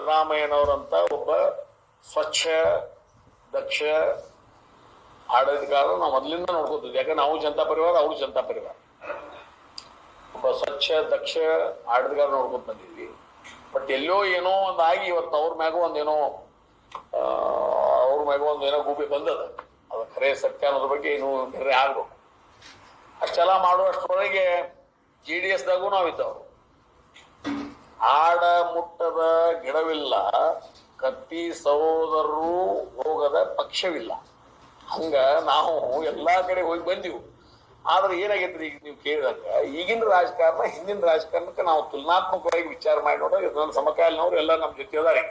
ಸಿದ್ದರಾಮಯ್ಯನವರಂತ ಒಬ್ಬ ಸ್ವಚ್ಛ, ದಕ್ಷ ಆಡಳಿತಗಾರ ನಾವು ಮೊದಲಿಂದ ನೋಡ್ಕೋತಿದ್ವಿ. ಯಾಕಂದ್ರೆ ನಾವು ಜನತಾ ಪರಿವಾರ, ಅವರು ಜನತಾ ಪರಿವಾರ. ಒಬ್ಬ ಸ್ವಚ್ಛ, ದಕ್ಷ ಆಡಳಿತಗಾರ ನೋಡ್ಕೊಂತ ಬಂದಿದ್ವಿ. ಬಟ್ ಎಲ್ಲೋ ಏನೋ ಒಂದಾಗಿ ಇವತ್ತು ಅವ್ರ ಮ್ಯಾಗ ಒಂದೇನೋ ಅವ್ರ ಮ್ಯಾಗ ಒಂದ್ ಏನೋ ಗೂಬೆ ಬಂದದ. ಅದು ಖರೆ ಸತ್ಯ ಅನ್ನೋದ್ರ ಬಗ್ಗೆ ಇನ್ನೂ ಬೇರೆ ಆಗ್ಬೇಕು. ಅಷ್ಟೆಲ್ಲ ಮಾಡುವಷ್ಟರೊಳಗೆ ಜೆ ಡಿ ಎಸ್ದಾಗೂ ನಾವಿದ್ದವರು ಆಡ ಮುಟ್ಟದ ಗಿಡವಿಲ್ಲ, ಕತ್ತಿ ಸಹೋದರರು ಹೋಗದ ಪಕ್ಷವಿಲ್ಲ. ಹಂಗ ನಾವು ಎಲ್ಲಾ ಕಡೆ ಹೋಗಿ ಬಂದಿವು. ಆದ್ರೆ ಏನಾಗೈತ್ರಿ ಈಗ ನೀವು ಕೇಳಿದಾಗ, ಈಗಿನ ರಾಜಕಾರಣ, ಹಿಂದಿನ ರಾಜಕಾರಣಕ್ಕೆ ನಾವು ತುಲನಾತ್ಮಕವಾಗಿ ವಿಚಾರ ಮಾಡಿ ನೋಡಿದಾಗ ನನ್ನ ಸಮಕಾಲೀನವ್ರು ಎಲ್ಲ ನಮ್ಮ ಜೊತೆ ಅದಾರೆ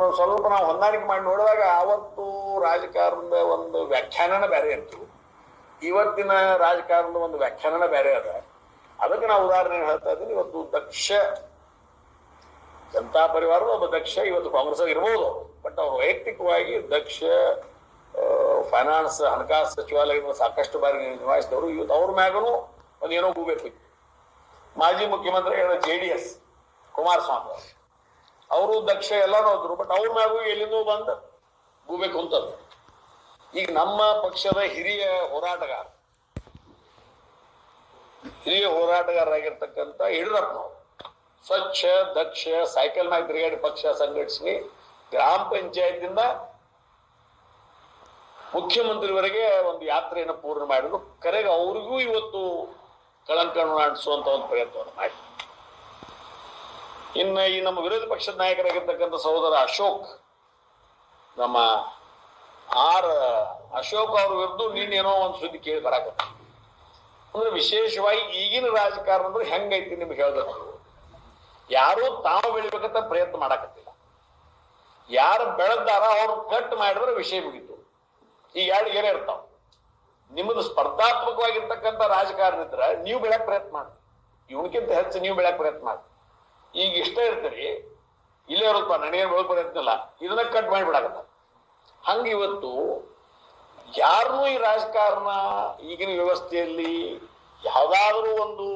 ನಾವು ಸ್ವಲ್ಪ ನಾವು ಹೊಂದಾಣಿಕೆ ಮಾಡಿ ನೋಡಿದಾಗ ಆವತ್ತು ರಾಜಕಾರಣದ ಒಂದು ವ್ಯಾಖ್ಯಾನನ ಬೇರೆ ಇತ್ತು. ಇವತ್ತಿನ ರಾಜಕಾರಣದ ಒಂದು ವ್ಯಾಖ್ಯಾನನ ಬೇರೆ ಅದ. ಅದಕ್ಕೆ ನಾವು ಉದಾಹರಣೆ ಹೇಳ್ತಾ ಇದ್ದೀನಿ, ಇವತ್ತು ದಕ್ಷ ಜನತಾ ಪರಿವಾರದ ಒಬ್ಬ ದಕ್ಷ ಇವತ್ತು ಕಾಂಗ್ರೆಸ್ ಇರ್ಬೋದು. ಬಟ್ ಅವ್ರು ವೈಯಕ್ತಿಕವಾಗಿ ದಕ್ಷ ಫೈನಾನ್ಸ್ ಹಣಕಾಸು ಸಚಿವಾಲಯದಿಂದ ಸಾಕಷ್ಟು ಬಾರಿ ನಿಭಾಯಿಸಿದವರು ಇವತ್ತು ಅವ್ರ ಮ್ಯಾಗನು ಒಂದು ಏನೋ ಗೂಬೇಕು ಮಾಜಿ ಮುಖ್ಯಮಂತ್ರಿ ಜೆ ಡಿ ಎಸ್, ಕುಮಾರಸ್ವಾಮಿ ಅವರು. ಅವರು ದಕ್ಷ ಎಲ್ಲಾನು ಹೋದ್ರು. ಬಟ್ ಅವ್ರ ಮ್ಯಾಗೂ ಎಲ್ಲಿಂದೂ ಬಂದು ಗೂಬೇಕು ಅಂತದ್ದು ಈಗ ನಮ್ಮ ಪಕ್ಷದ ಹಿರಿಯ ಹೋರಾಟಗಾರ, ಹಿರಿಯ ಹೋರಾಟಗಾರರಾಗಿರ್ತಕ್ಕಂಥ ಯಡಿಯೂರಪ್ಪನವರು. ಸ್ವಚ್ಛ, ದಕ್ಷ, ಸೈಕಲ್ ಮ್ಯಾಗ ತಿರುಗಾಡಿ ಪಕ್ಷ ಸಂಘಟಿಸಿ ಗ್ರಾಮ ಪಂಚಾಯತಿಂದ ಮುಖ್ಯಮಂತ್ರಿವರೆಗೆ ಒಂದು ಯಾತ್ರೆಯನ್ನು ಪೂರ್ಣ ಮಾಡಿದ್ರು. ಕರೆಗೆ ಅವ್ರಿಗೂ ಇವತ್ತು ಕಳಂಕ ಅಂಟಿಸುವಂತ ಒಂದು ಪ್ರಯತ್ನವನ್ನು ಮಾಡಿ. ಇನ್ನು ಈ ನಮ್ಮ ವಿರೋಧ ಪಕ್ಷದ ನಾಯಕರಾಗಿರ್ತಕ್ಕಂಥ ಸಹೋದರ ಅಶೋಕ್, ನಮ್ಮ ಆರ್ ಅಶೋಕ್ ಅವ್ರ ವಿರುದ್ಧ ನೀನೇನೋ ಒಂದು ಸುದ್ದಿ ಕೇಳಿ ಬರಾಕತ್ತ ಅಂದ್ರೆ ವಿಶೇಷವಾಗಿ ಈಗಿನ ರಾಜಕಾರಣ ಅಂದ್ರೆ ಹೆಂಗೈತಿ ನಿಮ್ಗೆ ಹೇಳ್ಬೇಕು? ಯಾರು ತಾವು ಬೆಳಿಬೇಕಂತ ಪ್ರಯತ್ನ ಮಾಡಕತ್ತಿಲ್ಲ. ಯಾರು ಬೆಳೆದಾರ ಅವ್ರು ಕಟ್ ಮಾಡಿದ್ರೆ ವಿಷಯ ಮುಗಿತು. ಈ ಎರಡು ಏನೇ ಇರ್ತಾವ. ನಿಮ್ಮದು ಸ್ಪರ್ಧಾತ್ಮಕವಾಗಿರ್ತಕ್ಕಂಥ ರಾಜಕಾರಣ ಇದ್ರೆ ನೀವು ಬೆಳಕ್ ಪ್ರಯತ್ನ ಮಾಡಿ. ಇವನಕ್ಕಿಂತ ಹೆಚ್ಚು ನೀವು ಬೆಳಕ್ ಪ್ರಯತ್ನ ಮಾಡಿ. ಈಗ ಇಷ್ಟ ಇರ್ತೀರಿ, ಇಲ್ಲೇ ಇರುತ್ತ? ನನಗೇನು ಬೆಳಕ್ ಪ್ರಯತ್ನ ಇಲ್ಲ ಇದನ್ನ ಕಟ್ ಮಾಡಿಬಿಡಾಕತ್ತ? ಹಂಗ ಇವತ್ತು ಯಾರನ್ನೂ ಈ ರಾಜಕಾರಣ ಈಗಿನ ವ್ಯವಸ್ಥೆಯಲ್ಲಿ ಯಾವುದಾದ್ರೂ ಒಂದು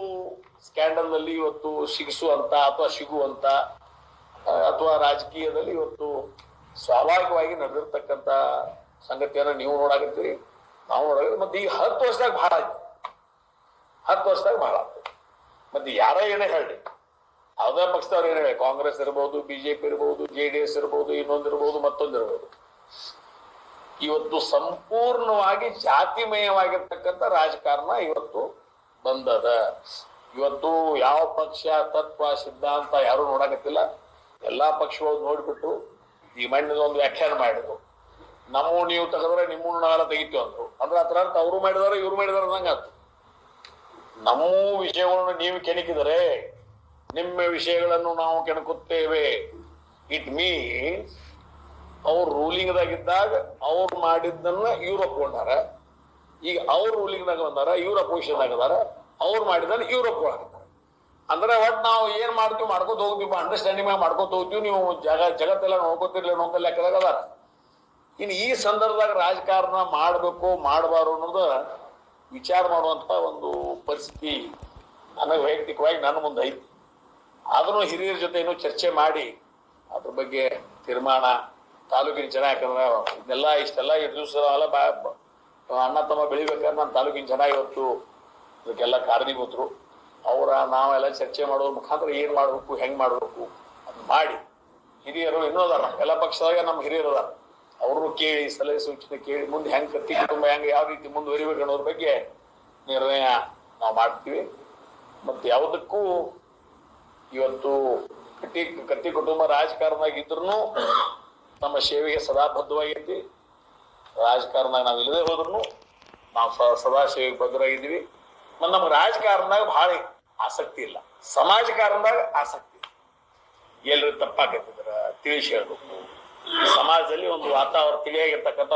ಸ್ಕ್ಯಾಂಡಲ್ನಲ್ಲಿ ಇವತ್ತು ಸಿಗಿಸುವಂತ ಅಥವಾ ಸಿಗುವಂತ ಅಥವಾ ರಾಜಕೀಯದಲ್ಲಿ ಇವತ್ತು ಸ್ವಾಭಾವಿಕವಾಗಿ ನಡೆದಿರ್ತಕ್ಕಂತ ಸಂಗತಿಯನ್ನ ನೀವು ನೋಡಾಕತ್ತೀರಿ, ನಾವು ನೋಡಾಕತ್ತೀವಿ ಮತ್ತೆ ಈಗ ಹತ್ತು ವರ್ಷದಾಗ ಬಹಳ ಆಯ್ತು. ಹತ್ತು ವರ್ಷದಾಗ ಬಹಳ ಆಯ್ತು. ಮತ್ತೆ ಯಾರ ಏನೇ ಹೇಳಿ ಯಾವುದೇ ಪಕ್ಷದವ್ರು ಏನೇ ಹೇಳಿ ಕಾಂಗ್ರೆಸ್ ಇರ್ಬೋದು, ಬಿಜೆಪಿ ಇರ್ಬೋದು, ಜೆ ಡಿ ಎಸ್ ಇರ್ಬೋದು, ಇನ್ನೊಂದು ಇರ್ಬೋದು, ಮತ್ತೊಂದು ಇರ್ಬೋದು. ಇವತ್ತು ಸಂಪೂರ್ಣವಾಗಿ ಜಾತಿಮಯವಾಗಿರ್ತಕ್ಕಂಥ ರಾಜಕಾರಣ ಇವತ್ತು ಬಂದದ. ಇವತ್ತು ಯಾವ ಪಕ್ಷ, ತತ್ವ, ಸಿದ್ಧಾಂತ ಯಾರು ನೋಡಕತ್ತಿಲ್ಲ. ಎಲ್ಲಾ ಪಕ್ಷಗಳು ನೋಡ್ಬಿಟ್ಟು ಈ ಮಣ್ಣಿನ ಒಂದು ವ್ಯಾಖ್ಯಾನ ಮಾಡಿದ್ರು. ನಮ್ಮ ನೀವು ತೆಗೆದ್ರೆ ನಿಮ್ಮ ನಾವೆಲ್ಲ ತೆಗಿತೀವಿ ಅಂದ್ರು. ಅಂದ್ರೆ ಅದ್ರ ಅರ್ಥ ಅವ್ರು ಮಾಡಿದಾರ, ಇವ್ರು ಮಾಡಿದಾರೆ ಅಂದಂಗ ನಮ್ಮ ವಿಷಯಗಳನ್ನು ನೀವು ಕೆಣಕಿದರೆ ನಿಮ್ಮ ವಿಷಯಗಳನ್ನು ನಾವು ಕೆಣಕುತ್ತೇವೆ. ಇಟ್ ಮೀನ್ಸ್ ಅವ್ರು ರೂಲಿಂಗ್ದಾಗಿದ್ದಾಗ ಅವ್ರು ಮಾಡಿದ್ದನ್ನ ಇವ್ರು ಒಪ್ಕೊಂಡಾರ. ಈಗ ಅವ್ರ ರೂಲಿಂಗ್ ದಾಗ ಬಂದಾರ, ಇವ್ರ ಅಪೋಸಿಷನ್ದಾಗ ಅದಾರ ಅವ್ರು ಮಾಡಿದ್ರೆ ಯುರೋಪ್ ಒಳಗೆ ಅಂದ್ರೆ ಒಟ್ ನಾವು ಏನ್ ಮಾಡ್ತೀವಿ, ಮಾಡ್ಕೋತ ಹೋಗ್ತೀವಿ ಅಂಡರ್ಸ್ಟ್ಯಾಂಡಿಂಗ್ ಮ್ಯಾಗ ಮಾಡ್ಕೋತ ಹೋಗ್ತೀವಿ, ನೀವು ಜಗ, ಜಗತ್ತೆಲ್ಲ ನೋಡ್ಕೋತಿರ್ಲಿ ಅಂತ ಲೆಕ್ಕದಾಗ ಇನ್ನು ಈ ಸಂದರ್ಭದಾಗ ರಾಜಕಾರಣ ಮಾಡಬೇಕು ಮಾಡಬಾರು ಅನ್ನೋದು ವಿಚಾರ ಮಾಡುವಂತ ಒಂದು ಪರಿಸ್ಥಿತಿ ನನಗೆ ವೈಯಕ್ತಿಕವಾಗಿ ನನ್ನ ಮುಂದೆ ಐತಿ. ಅದನ್ನು ಹಿರಿಯರ ಜೊತೆ ಏನು ಚರ್ಚೆ ಮಾಡಿ, ಅದ್ರ ಬಗ್ಗೆ ತೀರ್ಮಾನ, ತಾಲೂಕಿನ ಜನ ಯಾಕಂದ್ರೆ ಇದನ್ನೆಲ್ಲ ಇಷ್ಟೆಲ್ಲ ಇಷ್ಟು ದಿವಸ ಎಲ್ಲ ಬಾ, ಅಣ್ಣ ತಮ್ಮ ಬೆಳಿಬೇಕಾದ್ರೆ ನಾನು ತಾಲೂಕಿನ ಜನ ಇವತ್ತು ಇದಕ್ಕೆಲ್ಲ ಕಾರಣೀಭೂತರು. ಅವರ ನಾವೆಲ್ಲ ಚರ್ಚೆ ಮಾಡೋದ್ರ ಮುಖಾಂತರ ಏನ್ ಮಾಡ್ಬೇಕು, ಹೆಂಗ್ ಮಾಡಬೇಕು ಅದ್ ಮಾಡಿ. ಹಿರಿಯರು ಇನ್ನೂ ಅದಾರ. ಎಲ್ಲ ಪಕ್ಷದಾಗ ನಮ್ಮ ಹಿರಿಯರು ಅದಾರ. ಅವ್ರನ್ನು ಕೇಳಿ, ಸಲಹೆ ಸೂಚನೆ ಕೇಳಿ, ಮುಂದೆ ಹೆಂಗ್ ಕತ್ತಿ ಕುಟುಂಬ, ಹೆಂಗ್ ಯಾವ ರೀತಿ ಮುಂದುವರಿಬೇಕು ಅನ್ನೋದ್ರ ಬಗ್ಗೆ ನಿರ್ಣಯ ನಾವು ಮಾಡ್ತೀವಿ. ಮತ್ತೆ ಯಾವುದಕ್ಕೂ ಇವತ್ತು ಕಟ್ಟಿ, ಕತ್ತಿ ಕುಟುಂಬ ರಾಜಕಾರಣದಾಗ ಇದ್ರು ನಮ್ಮ ಸೇವೆಗೆ ಸದಾ ಬದ್ಧವಾಗೈತಿ ರಾಜಕಾರಣದಾಗ ನಾವು ಇಲ್ಲದೆ ಹೋದ್ರು ನಾವು ಸದಾ ಸೇವೆಗೆ ಬದ್ಧರಾಗಿದ್ದೀವಿ. ಮತ್ತು ನಮ್ಗೆ ರಾಜಕಾರಣದಾಗ ಬಹಳ ಆಸಕ್ತಿ ಇಲ್ಲ. ಸಮಾಜಕಾರಣದಾಗ ಆಸಕ್ತಿ ಎಲ್ರು ತಪ್ಪಾಗತ್ತಿದ್ರ ತಿಳಿಸಿ ಹೇಳ್ಬೇಕು. ಸಮಾಜದಲ್ಲಿ ಒಂದು ವಾತಾವರಣ ತಿಳಿಯಾಗಿರ್ತಕ್ಕಂಥ